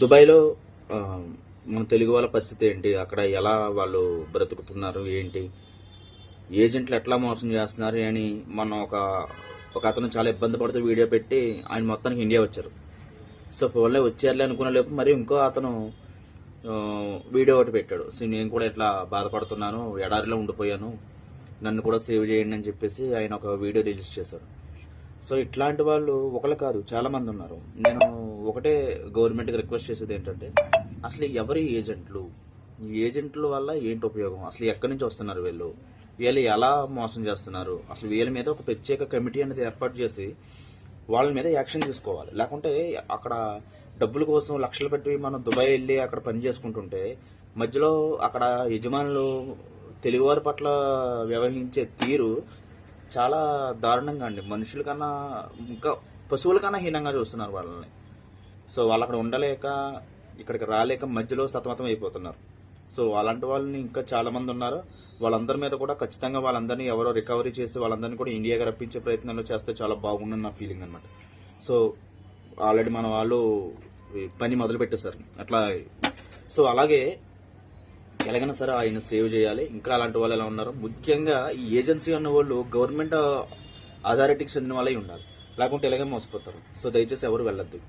దుబాయ్లో మన తెలుగు వాళ్ళ పరిస్థితి ఏంటి? అక్కడ ఎలా వాళ్ళు బ్రతుకుతున్నారు? ఏంటి? ఏజెంట్లు ఎట్లా మోసం చేస్తున్నారు? అని మొన్న ఒక ఒక అతను చాలా ఇబ్బంది పడుతూ వీడియో పెట్టి ఆయన మొత్తానికి ఇండియా వచ్చారు. సో ఫోన్లో వచ్చారులే అనుకున్న లేపు మరి ఇంకో అతను వీడియో ఒకటి పెట్టాడు. సో నేను కూడా ఇట్లా బాధపడుతున్నాను ఎడారిలో ఉండిపోయాను నన్ను కూడా సేవ్ చేయండి అని చెప్పేసి ఆయన ఒక వీడియో రిలీజ్ చేశారు. సో ఇట్లాంటి వాళ్ళు ఒకళ్ళు కాదు చాలా మంది ఉన్నారు. నేను ఒకటే గవర్నమెంట్కి రిక్వెస్ట్ చేసేది ఏంటంటే అసలు ఎవరి ఏజెంట్లు ఈ ఏజెంట్ల వల్ల ఏంటి ఉపయోగం? అసలు ఎక్కడి నుంచి వస్తున్నారు వీళ్ళు? వీళ్ళు ఎలా మోసం చేస్తున్నారు? అసలు వీళ్ళ మీద ఒక ప్రత్యేక కమిటీ అనేది ఏర్పాటు చేసి వాళ్ళ మీద యాక్షన్ తీసుకోవాలి. లేకుంటే అక్కడ డబ్బుల కోసం లక్షలు పెట్టి మనం దుబాయ్ వెళ్ళి అక్కడ పని చేసుకుంటుంటే మధ్యలో అక్కడ యజమానులు తెలుగువారి పట్ల వ్యవహరించే తీరు చాలా దారుణంగా అండి. మనుషుల కన్నా ఇంకా పశువుల కన్నా హీనంగా చూస్తున్నారు వాళ్ళని. సో వాళ్ళు అక్కడ ఉండలేక ఇక్కడికి రాలేక మధ్యలో సతమతం అయిపోతున్నారు. సో అలాంటి వాళ్ళని ఇంకా చాలామంది ఉన్నారు. వాళ్ళందరి మీద కూడా ఖచ్చితంగా వాళ్ళందరినీ ఎవరో రికవరీ చేసి వాళ్ళందరినీ కూడా ఇండియాకి రప్పించే ప్రయత్నంలో చేస్తే చాలా బాగుందని నా ఫీలింగ్ అనమాట సో ఆల్రెడీ మన వాళ్ళు పని మొదలు పెట్టేశారు అట్లా సో అలాగే ఎలాగైనా సరే ఆయన సేవ్ చేయాలి. ఇంకా అలాంటి వాళ్ళు ఎలా ఉన్నారు? ముఖ్యంగా ఈ ఏజెన్సీ అన్న వాళ్ళు గవర్నమెంట్ అథారిటీకి చెందిన వాళ్ళే ఉండాలి. లేకుంటే ఇలాగే మోసపోతారు. సో దయచేసి ఎవరు వెళ్ళొద్దు.